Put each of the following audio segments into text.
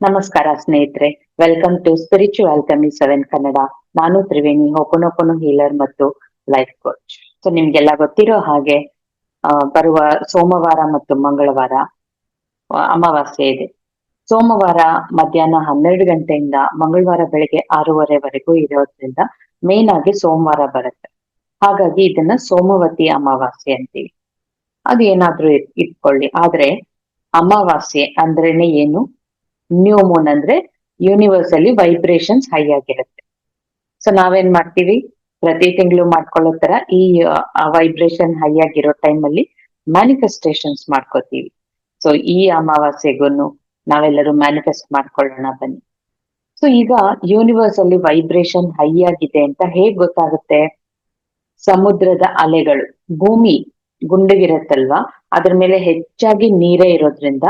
ನಮಸ್ಕಾರ ಸ್ನೇಹಿತರೆ. Welcome to spiritual ಕಮಿ ಸೆವೆನ್ ಕನ್ನಡ ನಾನು ತ್ರಿವೇಣಿ ಹೋಪನೋಪನು ಹೀಲರ್ ಮತ್ತು ಲೈಫ್ ಕೋಚ್ ಸೊ ನಿಮ್ಗೆಲ್ಲ ಗೊತ್ತಿರೋ ಹಾಗೆ ಬರುವ ಸೋಮವಾರ ಮತ್ತು ಮಂಗಳವಾರ ಅಮಾವಾಸ್ಯೆ ಇದೆ. ಸೋಮವಾರ ಮಧ್ಯಾಹ್ನ ಹನ್ನೆರಡು ಗಂಟೆಯಿಂದ ಮಂಗಳವಾರ ಬೆಳಗ್ಗೆ ಆರೂವರೆವರೆಗೂ ಇರೋದ್ರಿಂದ ಮೇನ್ ಆಗಿ ಸೋಮವಾರ ಬರುತ್ತೆ. ಹಾಗಾಗಿ ಇದನ್ನ ಸೋಮವತಿ ಅಮಾವಾಸ್ಯೆ ಅಂತೀವಿ. ಅದು ಏನಾದ್ರೂ ಇಟ್ಕೊಳ್ಳಿ. ಆದ್ರೆ ಅಮಾವಾಸ್ಯೆ ಅಂದ್ರೇನೆ ಏನು? ನ್ಯೂ ಮೂನ್ ಅಂದ್ರೆ ಯೂನಿವರ್ಸಲ್ಲಿ ವೈಬ್ರೇಷನ್ಸ್ ಹೈ ಆಗಿರುತ್ತೆ. ಸೊ ನಾವೇನ್ ಮಾಡ್ತೀವಿ? ಪ್ರತಿ ತಿಂಗಳು ಮಾಡ್ಕೊಳ್ಳೋ ತರ ಈ ವೈಬ್ರೇಷನ್ ಹೈ ಆಗಿರೋ ಟೈಮ್ ಅಲ್ಲಿ ಮ್ಯಾನಿಫೆಸ್ಟೇಷನ್ಸ್ ಮಾಡ್ಕೋತೀವಿ. ಸೊ ಈ ಅಮಾವಾಸ್ಯೆಗೂ ನಾವೆಲ್ಲರೂ ಮ್ಯಾನಿಫೆಸ್ಟ್ ಮಾಡ್ಕೊಳ್ಳೋಣ ಬನ್ನಿ. ಸೊ ಈಗ ಯೂನಿವರ್ಸ್ ಅಲ್ಲಿ ವೈಬ್ರೇಷನ್ ಹೈ ಆಗಿದೆ ಅಂತ ಹೇಗ್ ಗೊತ್ತಾಗುತ್ತೆ? ಸಮುದ್ರದ ಅಲೆಗಳು, ಭೂಮಿ ಗುಂಡಗಿರತ್ತಲ್ವಾ? ಅದ್ರ ಮೇಲೆ ಹೆಚ್ಚಾಗಿ ನೀರೇ ಇರೋದ್ರಿಂದ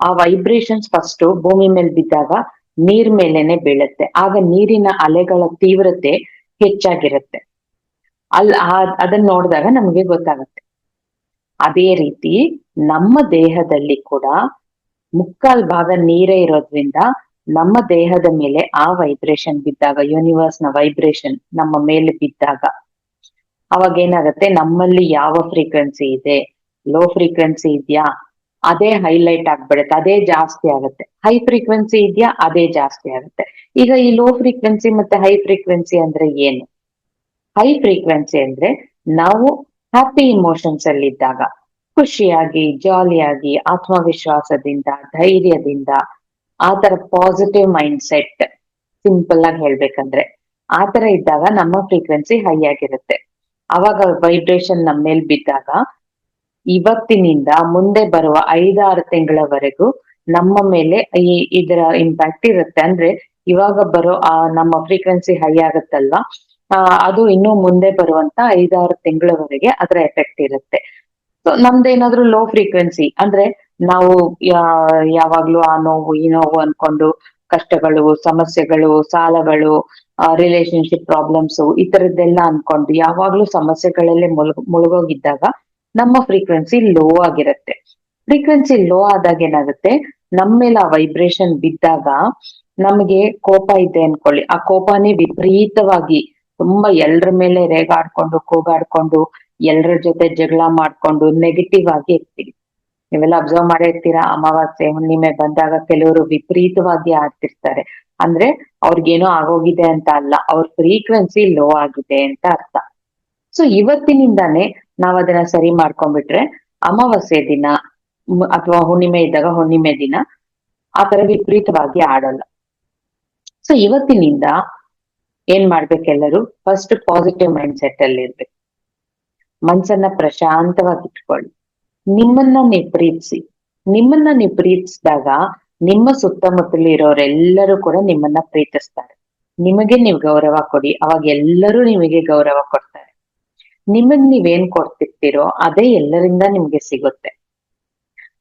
ಆ ವೈಬ್ರೇಷನ್ಸ್ ಫಸ್ಟ್ ಭೂಮಿ ಮೇಲೆ ಬಿದ್ದಾಗ ನೀರ್ ಮೇಲೆನೆ ಬೀಳುತ್ತೆ. ಆಗ ನೀರಿನ ಅಲೆಗಳ ತೀವ್ರತೆ ಹೆಚ್ಚಾಗಿರುತ್ತೆ. ಅಲ್ ಅದನ್ನ ನೋಡಿದಾಗ ನಮಗೆ ಗೊತ್ತಾಗುತ್ತೆ. ಅದೇ ರೀತಿ ನಮ್ಮ ದೇಹದಲ್ಲಿ ಕೂಡ ಮುಕ್ಕಾಲ್ ಭಾಗ ನೀರೇ ಇರೋದ್ರಿಂದ ನಮ್ಮ ದೇಹದ ಮೇಲೆ ಆ ವೈಬ್ರೇಷನ್ ಬಿದ್ದಾಗ ಯೂನಿವರ್ಸ್ನ ವೈಬ್ರೇಷನ್ ನಮ್ಮ ಮೇಲೆ ಬಿದ್ದಾಗ ಅವಾಗ ಏನಾಗುತ್ತೆ? ನಮ್ಮಲ್ಲಿ ಯಾವ ಫ್ರೀಕ್ವೆನ್ಸಿ ಇದೆ? ಲೋ ಫ್ರೀಕ್ವೆನ್ಸಿ ಇದೆಯಾ? ಅದೇ ಹೈಲೈಟ್ ಆಗ್ಬಿಡುತ್ತೆ, ಅದೇ ಜಾಸ್ತಿ ಆಗುತ್ತೆ. ಹೈ ಫ್ರೀಕ್ವೆನ್ಸಿ ಇದೆಯಾ, ಅದೇ ಜಾಸ್ತಿ ಆಗುತ್ತೆ. ಈಗ ಈ ಲೋ ಫ್ರೀಕ್ವೆನ್ಸಿ ಮತ್ತೆ ಹೈ ಫ್ರೀಕ್ವೆನ್ಸಿ ಅಂದ್ರೆ ಏನು? ಹೈ ಫ್ರೀಕ್ವೆನ್ಸಿ ಅಂದ್ರೆ ನಾವು ಹ್ಯಾಪಿ ಇಮೋಷನ್ಸ್ ಅಲ್ಲಿ ಇದ್ದಾಗ, ಖುಷಿಯಾಗಿ ಜಾಲಿಯಾಗಿ ಆತ್ಮವಿಶ್ವಾಸದಿಂದ, ಧೈರ್ಯದಿಂದ, ಆ ತರ ಪಾಸಿಟಿವ್ ಮೈಂಡ್ ಸೆಟ್ ಸಿಂಪಲ್ ಆಗಿ ಹೇಳ್ಬೇಕಂದ್ರೆ, ಆ ತರ ಇದ್ದಾಗ ನಮ್ಮ ಫ್ರೀಕ್ವೆನ್ಸಿ ಹೈ ಆಗಿರುತ್ತೆ. ಅವಾಗ ವೈಬ್ರೇಷನ್ ನಮ್ಮ ಮೇಲೆ ಬಿದ್ದಾಗ ಇವತ್ತಿನಿಂದ ಮುಂದೆ ಬರುವ ಐದಾರು ತಿಂಗಳವರೆಗೂ ನಮ್ಮ ಮೇಲೆ ಈ ಇದರ ಇಂಪ್ಯಾಕ್ಟ್ ಇರುತ್ತೆ. ಅಂದ್ರೆ ಇವಾಗ ಬರೋ ಆ ನಮ್ಮ ಫ್ರೀಕ್ವೆನ್ಸಿ ಹೈ ಆಗುತ್ತಲ್ವಾ? ಅದು ಇನ್ನು ಮುಂದೆ ಬರುವಂತ ಐದಾರು ತಿಂಗಳವರೆಗೆ ಅದರ ಎಫೆಕ್ಟ್ ಇರುತ್ತೆ. ಸೊ ನಮ್ದೇನಾದ್ರೂ ಲೋ ಫ್ರೀಕ್ವೆನ್ಸಿ ಅಂದ್ರೆ ನಾವು ಯಾವಾಗ್ಲೂ ಆ ನೋವು, ಈ ನೋವು ಅನ್ಕೊಂಡು ಕಷ್ಟಗಳು, ಸಮಸ್ಯೆಗಳು, ಸಾಲಗಳು ರಿಲೇಶನ್ಶಿಪ್ ಪ್ರಾಬ್ಲಮ್ಸ್ ಈ ತರದ್ದೆಲ್ಲ ಅನ್ಕೊಂಡು ಯಾವಾಗ್ಲೂ ಸಮಸ್ಯೆಗಳಲ್ಲೇ ಮುಳುಗ್, ಮುಳುಗೋಗಿದ್ದಾಗ ನಮ್ಮ ಫ್ರೀಕ್ವೆನ್ಸಿ ಲೋ ಆಗಿರುತ್ತೆ. ಫ್ರೀಕ್ವೆನ್ಸಿ ಲೋ ಆದಾಗ ಏನಾಗುತ್ತೆ? ನಮ್ಮ ಮೇಲೆ ಆ ವೈಬ್ರೇಷನ್ ಬಿದ್ದಾಗ ನಮಗೆ ಕೋಪ ಇದೆ ಅನ್ಕೊಳ್ಳಿ. ಆ ಕೋಪನೇ ವಿಪರೀತವಾಗಿ ತುಂಬಾ ಎಲ್ರ ಮೇಲೆ ರೇಗಾಡ್ಕೊಂಡು, ಕೂಗಾಡ್ಕೊಂಡು, ಎಲ್ರ ಜೊತೆ ಜಗಳ ಮಾಡ್ಕೊಂಡು ನೆಗೆಟಿವ್ ಆಗಿ ಇರ್ತೀವಿ. ನೀವೆಲ್ಲ ಅಬ್ಸರ್ವ್ ಮಾಡೇ ಇರ್ತೀರಾ? ಅಮಾವಾಸ್ಯೆ, ಹುಣ್ಣಿಮೆ ಬಂದಾಗ ಕೆಲವರು ವಿಪರೀತವಾಗಿ ಆಡ್ತಿರ್ತಾರೆ. ಅಂದ್ರೆ ಅವ್ರಿಗೇನೋ ಆಗೋಗಿದೆ ಅಂತ ಅಲ್ಲ. ಅವ್ರ ಫ್ರೀಕ್ವೆನ್ಸಿ ಲೋ ಆಗಿದೆ ಅಂತ ಅರ್ಥ. ಸೊ ಇವತ್ತಿನಿಂದಾನೇ ನಾವ್ ಅದನ್ನ ಸರಿ ಮಾಡ್ಕೊಂಡ್ಬಿಟ್ರೆ ಅಮಾವಾಸ್ಯೆ ದಿನ ಅಥವಾ ಹುಣ್ಣಿಮೆ ಇದ್ದಾಗ ಹುಣ್ಣಿಮೆ ದಿನ, ಆ ತರ ವಿಪರೀತವಾಗಿ ಆಡಲ್ಲ. ಸೊ ಇವತ್ತಿನಿಂದ ಏನ್ ಮಾಡ್ಬೇಕೆಲ್ಲರೂ ಫಸ್ಟ್ ಪಾಸಿಟಿವ್ ಮೈಂಡ್ ಸೆಟ್ ಅಲ್ಲಿ ಇರ್ಬೇಕು. ಮನ್ಸನ್ನ ಪ್ರಶಾಂತವಾಗಿ ಇಟ್ಕೊಳ್ಳಿ. ನಿಮ್ಮನ್ನ ನೀವು ನಿಮ್ಮನ್ನ ನೀವು ಪ್ರೀತಿಸಿದಾಗ ನಿಮ್ಮ ಸುತ್ತಮುತ್ತಲು ಇರೋರೆಲ್ಲರೂ ಕೂಡ ನಿಮ್ಮನ್ನ ಪ್ರೀತಿಸ್ತಾರೆ. ನಿಮಗೆ ನೀವು ಗೌರವ ಕೊಡಿ. ಅವಾಗ ಎಲ್ಲರೂ ನಿಮಗೆ ಗೌರವ ಕೊಡ್ತಾರೆ. ನಿಮಗ್ ನೀವೇನ್ ಕೊಡ್ತಿರ್ತೀರೋ ಅದೇ ಎಲ್ಲರಿಂದ ನಿಮ್ಗೆ ಸಿಗುತ್ತೆ.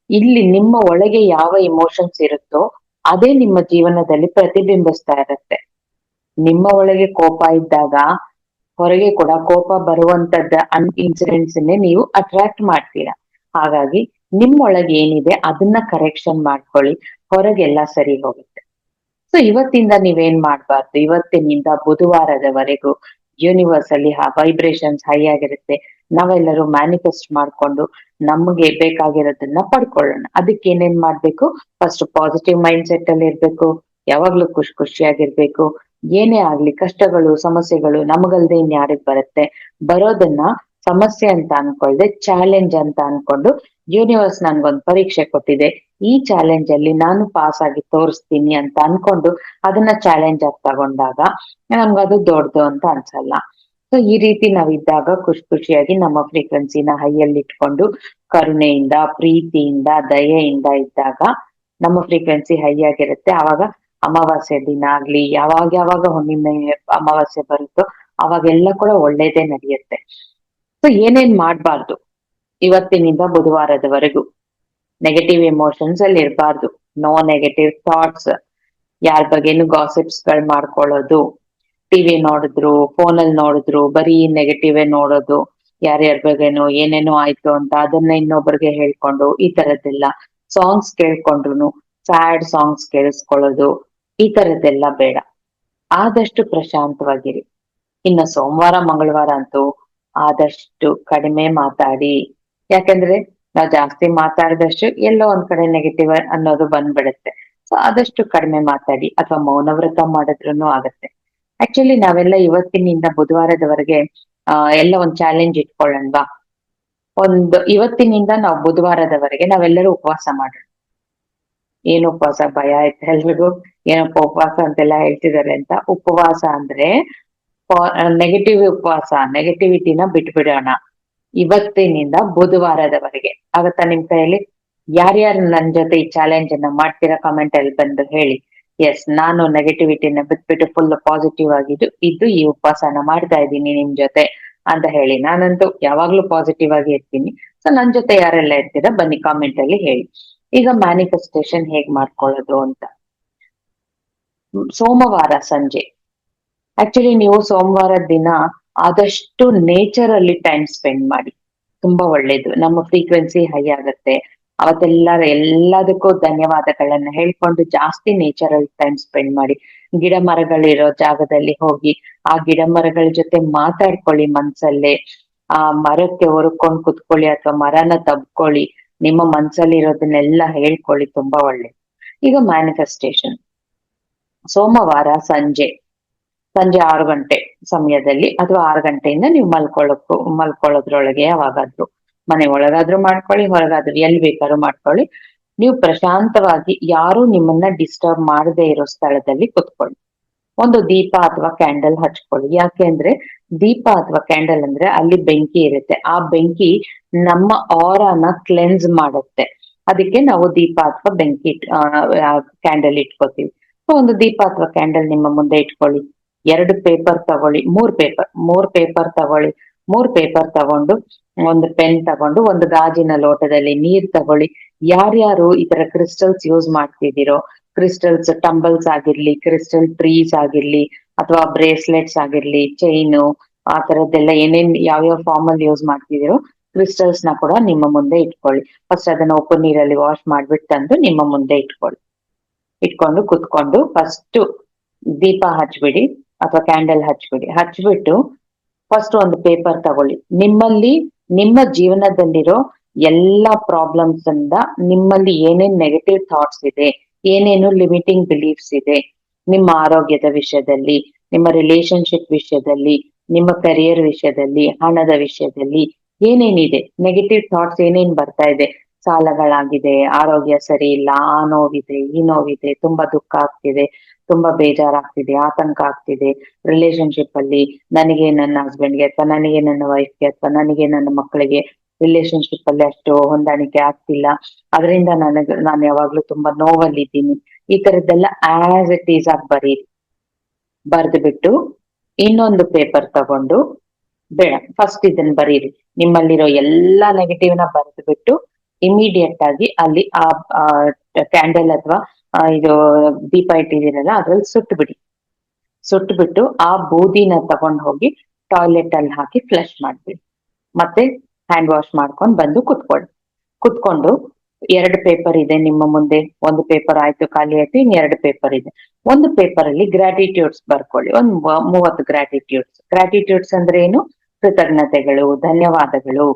ಇಲ್ಲಿ ನಿಮ್ಮ ಒಳಗೆ ಯಾವ ಇಮೋಷನ್ಸ್ ಇರುತ್ತೋ ಅದೇ ನಿಮ್ಮ ಜೀವನದಲ್ಲಿ ಪ್ರತಿಬಿಂಬಿಸ್ತಾ ಇರುತ್ತೆ. ನಿಮ್ಮ ಒಳಗೆ ಕೋಪ ಇದ್ದಾಗ ಹೊರಗೆ ಕೂಡ ಕೋಪ ಬರುವಂತದ್ದ ಅನ್ ಇನ್ಸಿಡೆಂಟ್ಸ್ ನೀವು ಅಟ್ರಾಕ್ಟ್ ಮಾಡ್ತೀರಾ. ಹಾಗಾಗಿ ನಿಮ್ಮೊಳಗೆ ಏನಿದೆ ಅದನ್ನ ಕರೆಕ್ಷನ್ ಮಾಡ್ಕೊಳ್ಳಿ, ಹೊರಗೆಲ್ಲ ಸರಿ ಹೋಗುತ್ತೆ. ಸೊ ಇವತ್ತಿಂದ ನೀವೇನ್ ಮಾಡ್ಬಾರ್ದು? ಇವತ್ತಿನಿಂದ ಬುಧವಾರದವರೆಗೂ ಯೂನಿವರ್ಸ್ ಅಲ್ಲಿ ವೈಬ್ರೇಷನ್ಸ್ ಹೈ ಆಗಿರುತ್ತೆ. ನಾವೆಲ್ಲರೂ ಮ್ಯಾನಿಫೆಸ್ಟ್ ಮಾಡ್ಕೊಂಡು ನಮಗೆ ಬೇಕಾಗಿರೋದನ್ನ ಪಡ್ಕೊಳ್ಳೋಣ. ಅದಕ್ಕೆ ಏನೇನ್ ಮಾಡ್ಬೇಕು? ಫಸ್ಟ್ ಪಾಸಿಟಿವ್ ಮೈಂಡ್ ಸೆಟ್ ಅಲ್ಲಿ ಇರ್ಬೇಕು. ಯಾವಾಗ್ಲೂ ಖುಷಿ ಖುಷಿಯಾಗಿರ್ಬೇಕು. ಏನೇ ಆಗ್ಲಿ, ಕಷ್ಟಗಳು, ಸಮಸ್ಯೆಗಳು ನಮಗಲ್ದೆ ಇನ್ಯಾರಿಗ್ ಬರುತ್ತೆ. ಬರೋದನ್ನ ಸಮಸ್ಯೆ ಅಂತ ಅನ್ಕೊಳ್ದೆ ಚಾಲೆಂಜ್ ಅಂತ ಅನ್ಕೊಂಡು ಯೂನಿವರ್ಸ್ ನನ್ಗೊಂದು ಪರೀಕ್ಷೆ ಕೊಟ್ಟಿದೆ. ಈ ಚಾಲೆಂಜ್ ಅಲ್ಲಿ ನಾನು ಪಾಸ್ ಆಗಿ ತೋರಿಸ್ತೀನಿ ಅಂತ ಅನ್ಕೊಂಡು ಅದನ್ನ ಚಾಲೆಂಜ್ ಆಗಿ ತಗೊಂಡಾಗ ನಮ್ಗದು ದೊಡ್ಡದು ಅಂತ ಅನ್ಸಲ್ಲ. ಸೊ ಈ ರೀತಿ ನಾವಿದ್ದಾಗ ಖುಷಿ ಖುಷಿಯಾಗಿ ನಮ್ಮ ಫ್ರೀಕ್ವೆನ್ಸಿನ ಹೈಯಲ್ಲಿ ಇಟ್ಕೊಂಡು ಕರುಣೆಯಿಂದ, ಪ್ರೀತಿಯಿಂದ, ದಯೆಯಿಂದ ಇದ್ದಾಗ ನಮ್ಮ ಫ್ರೀಕ್ವೆನ್ಸಿ ಹೈ ಆಗಿರುತ್ತೆ. ಆವಾಗ ಅಮಾವಾಸ್ಯೆ ದಿನ ಆಗ್ಲಿ, ಯಾವಾಗ ಯಾವಾಗ ಹುಣ್ಣಿಮೆ ಅಮಾವಾಸ್ಯೆ ಬರುತ್ತೋ ಅವಾಗೆಲ್ಲ ಕೂಡ ಒಳ್ಳೇದೇ ನಡೆಯುತ್ತೆ. ಸೊ ಏನೇನ್ ಮಾಡ್ಬಾರ್ದು? ಇವತ್ತಿನಿಂದ ಬುಧವಾರದವರೆಗೂ ನೆಗೆಟಿವ್ ಎಮೋಷನ್ಸ್ ಅಲ್ಲಿ ಇರಬಾರ್ದು. ನೋ ನೆಗೆಟಿವ್ ಥಾಟ್ಸ್ ಯಾರ ಬಗ್ಗೆನು ಗಾಸಿಪ್ಸ್ಗಳು ಮಾಡ್ಕೊಳ್ಳೋದು. ಟಿವಿ ನೋಡಿದ್ರು ಫೋನ್ ಅಲ್ಲಿ ನೋಡಿದ್ರು, ಬರೀ ನೆಗೆಟಿವ್ ನೋಡೋದು. ಯಾರ್ಯಾರ ಬಗ್ಗೆನೋ ಏನೇನೋ ಆಯ್ತು ಅಂತ ಅದನ್ನ ಇನ್ನೊಬ್ರಿಗೆ ಹೇಳ್ಕೊಂಡು ಈ ತರದ್ದೆಲ್ಲ ಸಾಂಗ್ಸ್ ಕೇಳ್ಕೊಂಡ್ರು ಸ್ಯಾಡ್ ಸಾಂಗ್ಸ್ ಕೇಳಿಸ್ಕೊಳ್ಳೋದು ಈ ತರದ್ದೆಲ್ಲ ಬೇಡ. ಆದಷ್ಟು ಪ್ರಶಾಂತವಾಗಿರಿ. ಇನ್ನ ಸೋಮವಾರ, ಮಂಗಳವಾರ ಅಂತೂ ಆದಷ್ಟು ಕಡಿಮೆ ಮಾತಾಡಿ. ಯಾಕಂದ್ರೆ ನಾವ್ ಜಾಸ್ತಿ ಮಾತಾಡಿದಷ್ಟು ಎಲ್ಲೋ ಒಂದ್ ಕಡೆ ನೆಗೆಟಿವ್ ಅನ್ನೋದು ಬಂದ್ಬಿಡುತ್ತೆ. ಸೊ ಆದಷ್ಟು ಕಡಿಮೆ ಮಾತಾಡಿ ಅಥವಾ ಮೌನವ್ರತ ಮಾಡಿದ್ರು ಆಗತ್ತೆ. ಆಕ್ಚುಲಿ ನಾವೆಲ್ಲ ಇವತ್ತಿನಿಂದ ಬುಧವಾರದವರೆಗೆ, ಆ, ಎಲ್ಲ ಒಂದ್ ಚಾಲೆಂಜ್ ಇಟ್ಕೊಳ್ಳೋಣವಾ? ಒಂದು, ಇವತ್ತಿನಿಂದ ನಾವು ಬುಧವಾರದವರೆಗೆ ನಾವೆಲ್ಲರೂ ಉಪವಾಸ ಮಾಡೋಣ. ಏನು ಉಪವಾಸ? ಭಯ ಆಯ್ತು ಎಲ್ರಿಗೂ? ಏನಪ್ಪ ಉಪವಾಸ ಅಂತೆಲ್ಲ ಹೇಳ್ತಿದಾರೆ ಅಂತ. ಉಪವಾಸ ಅಂದ್ರೆ ನೆಗೆಟಿವ್ ಉಪವಾಸ ನೆಗೆಟಿವಿಟಿನ ಬಿಟ್ಬಿಡೋಣ. ಇವತ್ತಿನಿಂದ ಬುಧವಾರದವರೆಗೆ. ಆಗತ್ತಾ ನಿಮ್ ಕೈಯಲ್ಲಿ? ಯಾರ್ಯಾರು ನನ್ ಜೊತೆ ಈ ಚಾಲೆಂಜ್ ಅನ್ನ ಮಾಡ್ತೀರಾ ಕಮೆಂಟ್ ಅಲ್ಲಿ ಬಂದು ಹೇಳಿ. ಎಸ್ ನಾನು ನೆಗೆಟಿವಿಟಿನ ಬಿಟ್ಬಿಟ್ಟು ಫುಲ್ ಪಾಸಿಟಿವ್ ಆಗಿದ್ದು ಇದ್ದು ಈ ಉಪವಾಸನ ಮಾಡ್ತಾ ಇದ್ದೀನಿ ನಿಮ್ ಜೊತೆ ಅಂತ ಹೇಳಿ. ನಾನಂತೂ ಯಾವಾಗ್ಲೂ ಪಾಸಿಟಿವ್ ಆಗಿ ಇರ್ತೀನಿ. ಸೊ ನನ್ ಜೊತೆ ಯಾರೆಲ್ಲ ಇರ್ತೀರಾ ಬನ್ನಿ ಕಾಮೆಂಟ್ ಅಲ್ಲಿ ಹೇಳಿ. ಈಗ ಮ್ಯಾನಿಫೆಸ್ಟೇಷನ್ ಹೇಗ್ ಮಾಡ್ಕೊಳ್ಳೋದು ಅಂತ. ಸೋಮವಾರ ಸಂಜೆ. ಆಕ್ಚುಲಿ ನೀವು ಸೋಮವಾರ ದಿನ ಆದಷ್ಟು ನೇಚರ್ ಅಲ್ಲಿ ಟೈಮ್ ಸ್ಪೆಂಡ್ ಮಾಡಿ. ತುಂಬಾ ಒಳ್ಳೇದು. ನಮ್ಮ ಫ್ರೀಕ್ವೆನ್ಸಿ ಹೈ ಆಗತ್ತೆ. ಅವತ್ತೆಲ್ಲ, ಎಲ್ಲದಕ್ಕೂ ಧನ್ಯವಾದಗಳನ್ನ ಹೇಳ್ಕೊಂಡು ಜಾಸ್ತಿ ನೇಚರ್ ಅಲ್ಲಿ ಟೈಮ್ ಸ್ಪೆಂಡ್ ಮಾಡಿ. ಗಿಡ ಮರಗಳಿರೋ ಜಾಗದಲ್ಲಿ ಹೋಗಿ, ಆ ಗಿಡ ಮರಗಳ ಜೊತೆ ಮಾತಾಡ್ಕೊಳ್ಳಿ ಮನ್ಸಲ್ಲೇ. ಆ ಮರಕ್ಕೆ ಹೊರಕೊಂಡು ಕುತ್ಕೊಳ್ಳಿ ಅಥವಾ ಮರನ ತಬ್ಕೊಳ್ಳಿ. ನಿಮ್ಮ ಮನ್ಸಲ್ಲಿ ಇರೋದನ್ನೆಲ್ಲ ಹೇಳ್ಕೊಳ್ಳಿ. ತುಂಬಾ ಒಳ್ಳೇದು. ಈಗ ಮ್ಯಾನಿಫೆಸ್ಟೇಷನ್ ಸೋಮವಾರ ಸಂಜೆ. ಸಂಜೆ ಆರು ಗಂಟೆ. ಸಮಯದಲ್ಲಿ ಅಥವಾ ಆರು ಗಂಟೆಯಿಂದ ನೀವು ಮಲ್ಕೊಳ್ಳೋಕು, ಮಲ್ಕೊಳ್ಳೋದ್ರೊಳಗೆ ಯಾವಾಗಾದ್ರೂ ಮನೆ ಒಳಗಾದ್ರೂ ಮಾಡ್ಕೊಳ್ಳಿ, ಹೊರಗಾದ್ರೂ ಎಲ್ಲಿ ಬೇಕಾದ್ರೂ ಮಾಡ್ಕೊಳ್ಳಿ. ನೀವು ಪ್ರಶಾಂತವಾಗಿ ಯಾರು ನಿಮ್ಮನ್ನ ಡಿಸ್ಟರ್ಬ್ ಮಾಡದೇ ಇರೋ ಸ್ಥಳದಲ್ಲಿ ಕುತ್ಕೊಳ್ಳಿ. ಒಂದು ದೀಪ ಅಥವಾ ಕ್ಯಾಂಡಲ್ ಹಚ್ಕೊಳ್ಳಿ. ಯಾಕೆಂದ್ರೆ ದೀಪ ಅಥವಾ ಕ್ಯಾಂಡಲ್ ಅಂದ್ರೆ ಅಲ್ಲಿ ಬೆಂಕಿ ಇರುತ್ತೆ. ಆ ಬೆಂಕಿ ನಮ್ಮ ಆರಾನ ಕ್ಲೆನ್ಸ್ ಮಾಡುತ್ತೆ. ಅದಕ್ಕೆ ನಾವು ದೀಪ ಅಥವಾ ಬೆಂಕಿ ಕ್ಯಾಂಡಲ್ ಇಟ್ಕೋತೀವಿ. ಸೊ ಒಂದು ದೀಪ ಅಥವಾ ಕ್ಯಾಂಡಲ್ ನಿಮ್ಮ ಮುಂದೆ ಇಟ್ಕೊಳ್ಳಿ. ಎರಡು ಪೇಪರ್ ತಗೊಳ್ಳಿ, ಮೂರ್ ಪೇಪರ್ ಮೂರ್ ಪೇಪರ್ ತಗೊಳ್ಳಿ, ಮೂರ್ ಪೇಪರ್ ತಗೊಂಡು, ಒಂದು ಪೆನ್ ತಗೊಂಡು, ಒಂದು ಗಾಜಿನ ಲೋಟದಲ್ಲಿ ನೀರ್ ತಗೊಳ್ಳಿ. ಯಾರ್ಯಾರು ಈ ತರ ಕ್ರಿಸ್ಟಲ್ಸ್ ಯೂಸ್ ಮಾಡ್ತಿದ್ದೀರೋ ಕ್ರಿಸ್ಟಲ್ಸ್ ಟಂಬಲ್ಸ್ ಆಗಿರ್ಲಿ ಕ್ರಿಸ್ಟಲ್ ಟ್ರೀಸ್ ಆಗಿರ್ಲಿ, ಅಥವಾ ಬ್ರೇಸ್ಲೆಟ್ಸ್ ಆಗಿರ್ಲಿ ಚೈನು ಆ ತರದ್ದೆಲ್ಲ ಏನೇನ್ ಯಾವ್ಯಾವ ಫಾರ್ಮ್ ಅಲ್ಲಿ ಯೂಸ್ ಮಾಡ್ತಿದ್ದೀರೋ ಕ್ರಿಸ್ಟಲ್ಸ್ನ ಕೂಡ ನಿಮ್ಮ ಮುಂದೆ ಇಟ್ಕೊಳ್ಳಿ. ಫಸ್ಟ್ ಅದನ್ನ ಉಪ್ಪು ನೀರಲ್ಲಿ ವಾಶ್ ಮಾಡ್ಬಿಟ್ಟು ತಂದು ನಿಮ್ಮ ಮುಂದೆ ಇಟ್ಕೊಳ್ಳಿ. ಇಟ್ಕೊಂಡು ಕುತ್ಕೊಂಡು ಫಸ್ಟ್ ದೀಪ ಹಚ್ಬಿಡಿ. ಅಥವಾ ಕ್ಯಾಂಡಲ್ ಹಚ್ಬಿಡಿ. ಹಚ್ಬಿಟ್ಟು ಫಸ್ಟ್ ಒಂದು ಪೇಪರ್ ತಗೊಳ್ಳಿ. ನಿಮ್ಮಲ್ಲಿ, ನಿಮ್ಮ ಜೀವನದಲ್ಲಿರೋ ಎಲ್ಲಾ ಪ್ರಾಬ್ಲಮ್ಸ್ ಇಂದ ನಿಮ್ಮಲ್ಲಿ ಏನೇನ್ ನೆಗೆಟಿವ್ ಥಾಟ್ಸ್ ಇದೆ, ಏನೇನು ಲಿಮಿಟಿಂಗ್ ಬಿಲೀಫ್ಸ್ ಇದೆ, ನಿಮ್ಮ ಆರೋಗ್ಯದ ವಿಷಯದಲ್ಲಿ, ನಿಮ್ಮ ರಿಲೇಶನ್ಶಿಪ್ ವಿಷಯದಲ್ಲಿ, ನಿಮ್ಮ ಕರಿಯರ್ ವಿಷಯದಲ್ಲಿ, ಹಣದ ವಿಷಯದಲ್ಲಿ ಏನೇನಿದೆ? ನೆಗೆಟಿವ್ ಥಾಟ್ಸ್ ಏನೇನ್ ಬರ್ತಾ ಇದೆ? ಸಾಲಗಳಾಗಿದೆ, ಆರೋಗ್ಯ ಸರಿ ಇಲ್ಲ, ಆ ನೋವಿದೆ, ಈ ನೋವಿದೆ, ತುಂಬಾ ದುಃಖ ಆಗ್ತಿದೆ ತುಂಬಾ ಬೇಜಾರಾಗ್ತಿದೆ, ಆತಂಕ ಆಗ್ತಿದೆ. ರಿಲೇಶನ್ಶಿಪ್ ಅಲ್ಲಿ ನನಗೆ ನನ್ನ ಹಸ್ಬೆಂಡ್ಗೆ ಅಥವಾ ನನಗೆ ನನ್ನ ವೈಫ್ಗೆ ಅಥವಾ ನನಗೆ ನನ್ನ ಮಕ್ಕಳಿಗೆ ರಿಲೇಶನ್ಶಿಪ್ ಅಲ್ಲಿ ಅಷ್ಟು ಹೊಂದಾಣಿಕೆ ಆಗ್ತಿಲ್ಲ. ಅದರಿಂದ ನನಗೆ, ನಾನು ಯಾವಾಗ್ಲೂ ತುಂಬಾ ನೋವಲ್ಲಿದ್ದೀನಿ. ಈ ತರದ್ದೆಲ್ಲ ಆಸ್ ಇಟ್ ಈಸ್ ಆಗಿ ಬರೀರಿ ಬರೆದು ಬಿಟ್ಟು ಇನ್ನೊಂದು ಪೇಪರ್ ತಗೊಂಡು, ಬೇಡ ಫಸ್ಟ್ ಇದನ್ನ ಬರೀರಿ. ನಿಮ್ಮಲ್ಲಿರೋ ಎಲ್ಲಾ ನೆಗೆಟಿವ್ನ ಬರೆದು ಬಿಟ್ಟು ಇಮಿಡಿಯೇಟ್ ಆಗಿ ಅಲ್ಲಿ ಆ ಕ್ಯಾಂಡಲ್ ಅಥವಾ ಇದು ದೀಪ ಇಟ್ಟಿದ್ದೀರಲ್ಲ, ಅದ್ರಲ್ಲಿ ಸುಟ್ಟು ಬಿಡಿ ಸುಟ್ಟು ಬಿಟ್ಟು ಆ ಬೂದಿನ ತಗೊಂಡ್ ಹೋಗಿ ಟಾಯ್ಲೆಟ್ ಅಲ್ಲಿ ಹಾಕಿ ಫ್ಲಶ್ ಮಾಡ್ಬಿಡಿ. ಮತ್ತೆ ಹ್ಯಾಂಡ್ ವಾಶ್ ಮಾಡ್ಕೊಂಡು ಬಂದು ಕುತ್ಕೊಳ್ಳಿ. ಕುತ್ಕೊಂಡು ಎರಡು ಪೇಪರ್ ಇದೆ ನಿಮ್ಮ ಮುಂದೆ, ಒಂದು ಪೇಪರ್ ಆಯ್ತು, ಖಾಲಿ ಆಯ್ತು ಇನ್ ಎರಡು ಪೇಪರ್ ಇದೆ. ಒಂದು ಪೇಪರ್ ಅಲ್ಲಿ ಗ್ರಾಟಿಟ್ಯೂಡ್ಸ್ ಬರ್ಕೊಳ್ಳಿ, ಒಂದ್ ಮೂವತ್ತು ಗ್ರಾಟಿಟ್ಯೂಡ್ಸ್ ಗ್ರಾಟಿಟ್ಯೂಡ್ಸ್ ಅಂದ್ರೆ ಏನು? ಕೃತಜ್ಞತೆಗಳು, ಧನ್ಯವಾದಗಳು.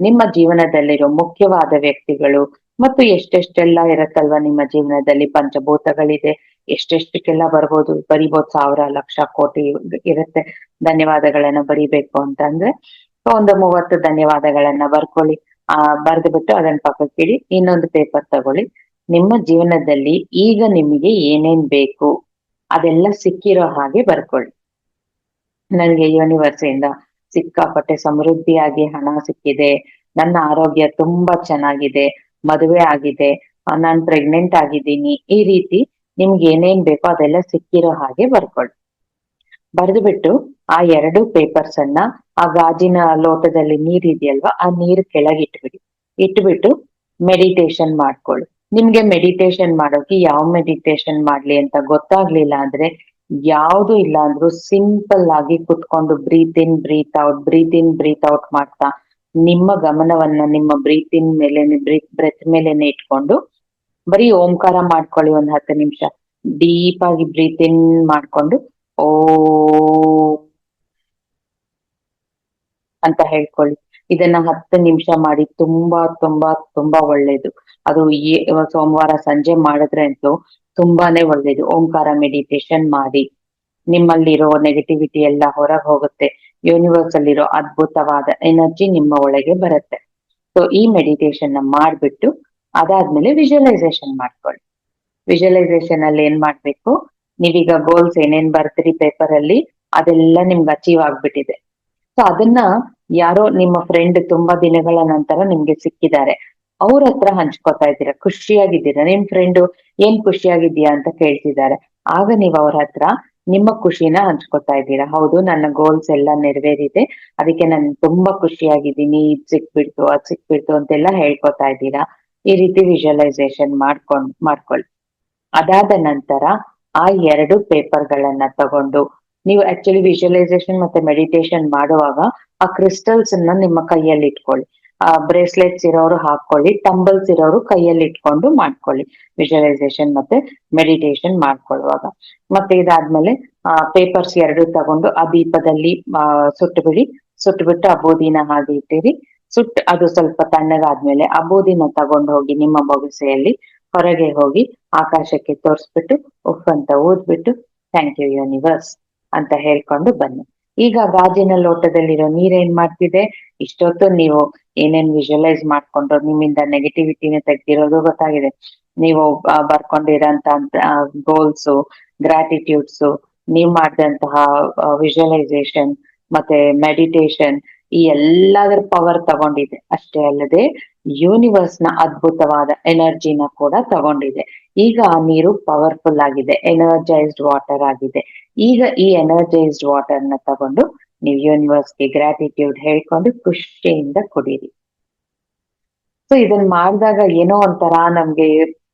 ನಿಮ್ಮ ಜೀವನದಲ್ಲಿರೋ ಮುಖ್ಯವಾದ ವ್ಯಕ್ತಿಗಳು ಮತ್ತು ಎಷ್ಟೆಷ್ಟೆಲ್ಲ ಇರತ್ತಲ್ವಾ ನಿಮ್ಮ ಜೀವನದಲ್ಲಿ ಪಂಚಭೂತಗಳಿದೆ? ಎಷ್ಟೆಷ್ಟಕ್ಕೆಲ್ಲ ಬರ್ಬೋದು? ಬರಿಬೋದು ಸಾವಿರ, ಲಕ್ಷ, ಕೋಟಿ ಇರುತ್ತೆ. ಧನ್ಯವಾದಗಳನ್ನ ಬರಿಬೇಕು ಅಂತ ಅಂದ್ರೆ ಒಂದು ಮೂವತ್ತು ಧನ್ಯವಾದಗಳನ್ನ ಬರ್ಕೊಳ್ಳಿ. ಆ ಬರ್ದು ಬಿಟ್ಟು ಅದನ್ನ ಪಕ್ಕಕ್ಕಿಡಿ ಇನ್ನೊಂದು ಪೇಪರ್ ತಗೊಳ್ಳಿ. ನಿಮ್ಮ ಜೀವನದಲ್ಲಿ ಈಗ ನಿಮಗೆ ಏನೇನ್ ಬೇಕು ಅದೆಲ್ಲ ಸಿಕ್ಕಿರೋ ಹಾಗೆ ಬರ್ಕೊಳ್ಳಿ. ನನಗೆ ಯೂನಿವರ್ಸ್ ಇಂದ ಸಿಕ್ಕಾಪಟ್ಟೆ ಸಮೃದ್ಧಿಯಾಗಿ ಹಣ ಸಿಕ್ಕಿದೆ. ನನ್ನ ಆರೋಗ್ಯ ತುಂಬಾ ಚೆನ್ನಾಗಿದೆ. ಮದುವೆ ಆಗಿದೆ ನಾನ್ ಪ್ರೆಗ್ನೆಂಟ್ ಆಗಿದ್ದೀನಿ, ಈ ರೀತಿ ನಿಮ್ಗೆ ಏನೇನ್ ಬೇಕೋ ಅದೆಲ್ಲ ಸಿಕ್ಕಿರೋ ಹಾಗೆ ಬರ್ಕೊಳ್ಳಿ. ಬರೆದು ಬಿಟ್ಟು ಆ ಎರಡು ಪೇಪರ್ಸ್ ಅನ್ನ ಆ ಗಾಜಿನ ಲೋಟದಲ್ಲಿ ನೀರ್ ಇದೆಯಲ್ವಾ, ಆ ನೀರ್ ಕೆಳಗೆ ಇಟ್ಬಿಡಿ ಇಟ್ಬಿಟ್ಟು ಮೆಡಿಟೇಷನ್ ಮಾಡ್ಕೊಳ್ಳಿ. ನಿಮ್ಗೆ ಮೆಡಿಟೇಷನ್ ಮಾಡೋಕೆ ಯಾವ ಮೆಡಿಟೇಷನ್ ಮಾಡ್ಲಿ ಅಂತ ಗೊತ್ತಾಗ್ಲಿಲ್ಲ ಅಂದ್ರೆ ಯಾವುದು ಇಲ್ಲ ಅಂದ್ರೂ ಸಿಂಪಲ್ ಆಗಿ ಕುತ್ಕೊಂಡು breathe in breathe out breathe in breathe out ಮಾಡ್ತಾ ನಿಮ್ಮ ಗಮನವನ್ನ, ನಿಮ್ಮ ಬ್ರೀತಿನ್ ಮೇಲೆ ಬ್ರೀತ್ ಮೇಲೆನೆ ಇಟ್ಕೊಂಡು, ಬರೀ ಓಂಕಾರ ಮಾಡ್ಕೊಳ್ಳಿ ಒಂದ್ ಹತ್ತು ನಿಮಿಷ. ಡೀಪ್ ಆಗಿ ಬ್ರೀತ್ ಇನ್ ಮಾಡ್ಕೊಂಡು, ಓ ಅಂತ ಹೇಳ್ಕೊಳ್ಳಿ. ಇದನ್ನ ಹತ್ತು ನಿಮಿಷ ಮಾಡಿ ತುಂಬಾ ತುಂಬಾ ತುಂಬಾ ಒಳ್ಳೇದು. ಅದು ಸೋಮವಾರ ಸಂಜೆ ಮಾಡಿದ್ರೆ ಅಂತೂ ತುಂಬಾನೇ ಒಳ್ಳೇದು. ಓಂಕಾರ ಮೆಡಿಟೇಷನ್ ಮಾಡಿ. ನಿಮ್ಮಲ್ಲಿರೋ ನೆಗೆಟಿವಿಟಿ ಎಲ್ಲ ಹೊರಗೆ ಹೋಗುತ್ತೆ. ಯೂನಿವರ್ಸ್ ಅಲ್ಲಿರೋ ಅದ್ಭುತವಾದ ಎನರ್ಜಿ ನಿಮ್ಮ ಒಳಗೆ ಬರುತ್ತೆ. ಸೊ ಈ ಮೆಡಿಟೇಷನ್ನ ಮಾಡ್ಬಿಟ್ಟು ಅದಾದ್ಮೇಲೆ ವಿಜುವಲೈಸೇಷನ್ ಮಾಡ್ಕೊಳ್ಳಿ. ವಿಜುವಲೈಸೇಷನ್ ಅಲ್ಲಿ ಏನ್ ಮಾಡ್ಬೇಕು? ನೀವೀಗ ಗೋಲ್ಸ್ ಏನೇನ್ ಬರ್ತೀರಿ ಪೇಪರ್ ಅಲ್ಲಿ, ಅದೆಲ್ಲ ನಿಮ್ಗೆ ಅಚೀವ್ ಆಗ್ಬಿಟ್ಟಿದೆ. ಸೊ ಅದನ್ನ ಯಾರೋ ನಿಮ್ಮ ಫ್ರೆಂಡ್ ತುಂಬಾ ದಿನಗಳ ನಂತರ ನಿಮ್ಗೆ ಸಿಕ್ಕಿದ್ದಾರೆ. ಅವ್ರ ಹತ್ರ ಹಂಚ್ಕೋತಾ ಇದ್ದೀರಾ? ಖುಷಿಯಾಗಿದ್ದೀರಾ? ನಿಮ್ ಫ್ರೆಂಡ್ ಏನ್ ಖುಷಿಯಾಗಿದ್ಯಾ ಅಂತ ಕೇಳ್ತಿದ್ದಾರೆ. ಆಗ ನೀವು ಅವ್ರ ಹತ್ರ ನಿಮ್ಮ ಖುಷಿನ ಹಂಚ್ಕೊತಾ ಇದ್ದೀರಾ? ಹೌದು, ನನ್ನ ಗೋಲ್ಸ್ ಎಲ್ಲ ನೆರವೇರಿದೆ. ಅದಕ್ಕೆ ನಾನು ತುಂಬಾ ಖುಷಿಯಾಗಿದ್ದೀನಿ. ಇದ್ ಸಿಕ್ಬಿಡ್ತು, ಅದ್ ಸಿಕ್ಬಿಡ್ತು ಅಂತೆಲ್ಲ ಹೇಳ್ಕೊತಾ ಇದ್ದೀರಾ? ಈ ರೀತಿ ವಿಜುವಲೈಸೇಷನ್ ಮಾಡ್ಕೊಂಡ್, ಮಾಡ್ಕೊಳ್ಳಿ. ಅದಾದ ನಂತರ ಆ ಎರಡು ಪೇಪರ್ ಗಳನ್ನ ತಗೊಂಡು, ನೀವು ಆಕ್ಚುಲಿ ವಿಜುವಲೈಸೇಷನ್ ಮತ್ತೆ ಮೆಡಿಟೇಷನ್ ಮಾಡುವಾಗ ಆ ಕ್ರಿಸ್ಟಲ್ಸ್ ಅನ್ನ ನಿಮ್ಮ ಕೈಯಲ್ಲಿ ಇಟ್ಕೊಳ್ಳಿ. ಬ್ರೇಸ್ಲೆಟ್ಸ್ ಇರೋರು ಹಾಕೊಳ್ಳಿ ಟಂಬಲ್ಸ್ ಇರೋರು ಕೈಯಲ್ಲಿ ಇಟ್ಕೊಂಡು ಮಾಡ್ಕೊಳ್ಳಿ. ವಿಜುವಲೈಸೇಷನ್ ಮತ್ತೆ ಮೆಡಿಟೇಷನ್ ಮಾಡ್ಕೊಳ್ಳುವಾಗ. ಮತ್ತೆ ಇದಾದ್ಮೇಲೆ, ಆ ಪೇಪರ್ಸ್ ಎರಡು ತಗೊಂಡು ಆ ದೀಪದಲ್ಲಿ ಸುಟ್ಟು ಬಿಡಿ ಸುಟ್ಟು ಬಿಟ್ಟು ಆ ಬೂದಿನ ಹಾಗೆ ಇಟ್ಟಿರಿ. ಸುಟ್ಟು, ಅದು ಸ್ವಲ್ಪ ತಣ್ಣಗಾದ್ಮೇಲೆ ಅಬೋದಿನ ಬೂದಿನ ತಗೊಂಡು ಹೋಗಿ ನಿಮ್ಮ ಬೊಗಸೆಯಲ್ಲಿ ಹೊರಗೆ ಹೋಗಿ ಆಕಾಶಕ್ಕೆ ತೋರಿಸ್ಬಿಟ್ಟು ಉಫ್ ಅಂತ ಊದ್ಬಿಟ್ಟು ಥ್ಯಾಂಕ್ ಯು ಯೂನಿವರ್ಸ್ ಅಂತ ಹೇಳ್ಕೊಂಡು ಬನ್ನಿ. ಈಗ ಗಾಜಿನ ಲೋಟದಲ್ಲಿರೋ ನೀರೇನ್ ಮಾಡ್ತಿದೆ? ಇಷ್ಟೊತ್ತು ನೀವು ಏನೇನ್ ವಿಜುವಲೈಸ್ ಮಾಡ್ಕೊಂಡು ನಿಮ್ಮಿಂದ ನೆಗೆಟಿವಿಟಿನ ತೆಗ್ದಿರೋದು ಗೊತ್ತಾಗಿದೆ. ನೀವು ಬರ್ಕೊಂಡಿರಂತ ಗ್ರಾಟಿಟ್ಯೂಡ್ಸು ಗ್ರಾಟಿಟ್ಯೂಡ್ಸ್ ನೀವು ಮಾಡಿದಂತಹ ವಿಜುವಲೈಸೇಷನ್ ಮತ್ತೆ ಮೆಡಿಟೇಷನ್ ಈ ಎಲ್ಲದರ ಪವರ್ ತಗೊಂಡಿದೆ. ಅಷ್ಟೇ ಅಲ್ಲದೆ ಯೂನಿವರ್ಸ್ನ ಅದ್ಭುತವಾದ ಎನರ್ಜಿನ ಕೂಡ ತಗೊಂಡಿದೆ. ಈಗ ಆ ನೀರು ಪವರ್ಫುಲ್ ಆಗಿದೆ ಎನರ್ಜೈಸ್ಡ್ ವಾಟರ್ ಆಗಿದೆ. ಈಗ ಈ ಎನರ್ಜೈಸ್ಡ್ ವಾಟರ್ನ ತಗೊಂಡು ನೀವು ಯೂನಿವರ್ಸ್ಗೆ ಗ್ರಾಟಿಟ್ಯೂಡ್ ಹೇಳ್ಕೊಂಡು ಖುಷಿಯಿಂದ ಕುಡೀರಿ. ಸೊ ಇದನ್ನ ಮಾಡಿದಾಗ ಏನೋ ಒಂಥರ ನಮ್ಗೆ,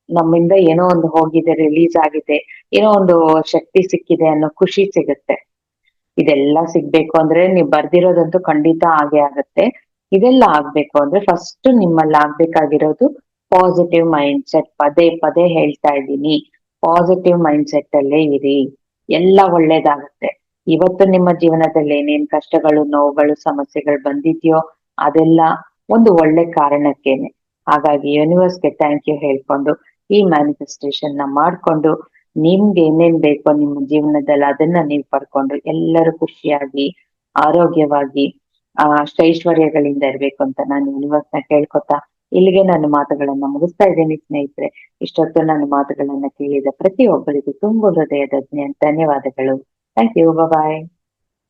ನಮ್ಮಿಂದ ಏನೋ ಒಂದು ಹೋಗಿದೆ ರಿಲೀಸ್ ಆಗಿದೆ, ಏನೋ ಒಂದು ಶಕ್ತಿ ಸಿಕ್ಕಿದೆ ಅನ್ನೋ ಖುಷಿ ಸಿಗುತ್ತೆ. ಇದೆಲ್ಲ ಸಿಗ್ಬೇಕು ಅಂದ್ರೆ ನೀವು ಬರ್ದಿರೋದಂತೂ ಖಂಡಿತ ಆಗೇ ಆಗತ್ತೆ. ಇದೆಲ್ಲ ಆಗ್ಬೇಕು ಅಂದ್ರೆ ಫಸ್ಟ್ ನಿಮ್ಮಲ್ಲಿ ಆಗ್ಬೇಕಾಗಿರೋದು ಪಾಸಿಟಿವ್ ಮೈಂಡ್ ಸೆಟ್ ಪದೇ ಪದೇ ಹೇಳ್ತಾ ಇದ್ದೀನಿ. ಪಾಸಿಟಿವ್ ಮೈಂಡ್ ಸೆಟ್ ಅಲ್ಲೇ ಇರಿ. ಎಲ್ಲ ಒಳ್ಳೇದಾಗುತ್ತೆ. ಇವತ್ತು ನಿಮ್ಮ ಜೀವನದಲ್ಲಿ ಏನೇನ್ ಕಷ್ಟಗಳು, ನೋವುಗಳು, ಸಮಸ್ಯೆಗಳು ಬಂದಿದ್ಯೋ ಅದೆಲ್ಲ ಒಂದು ಒಳ್ಳೆ ಕಾರಣಕ್ಕೇನೆ. ಹಾಗಾಗಿ ಯೂನಿವರ್ಸ್ಗೆ ಥ್ಯಾಂಕ್ ಯು ಹೇಳ್ಕೊಂಡು ಈ ಮ್ಯಾನಿಫೆಸ್ಟೇಷನ್ನ ಮಾಡ್ಕೊಂಡು ನಿಮ್ಗೆ ಏನೇನ್ ಬೇಕೋ ನಿಮ್ಮ ಜೀವನದಲ್ಲಿ ಅದನ್ನ ನೀವು ಪಡ್ಕೊಂಡು ಎಲ್ಲರೂ ಖುಷಿಯಾಗಿ, ಆರೋಗ್ಯವಾಗಿ, ಆ ಅಷ್ಟೈಶ್ವರ್ಯಗಳಿಂದ ಇರ್ಬೇಕು ಅಂತ ನಾನು ಯೂನಿವರ್ಸ್ನ ಕೇಳ್ಕೊತಾ ಇಲ್ಲಿಗೆ ನನ್ನ ಮಾತುಗಳನ್ನ ಮುಗಿಸ್ತಾ ಇದ್ದೀನಿ ಸ್ನೇಹಿತರೆ. ಇಷ್ಟೊತ್ತು ನನ್ನ ಮಾತುಗಳನ್ನ ಕೇಳಿದ ಪ್ರತಿಯೊಬ್ಬರಿಗೂ ತುಂಬ ಹೃದಯದ ಧನ್ಯವಾದಗಳು. Thank you bye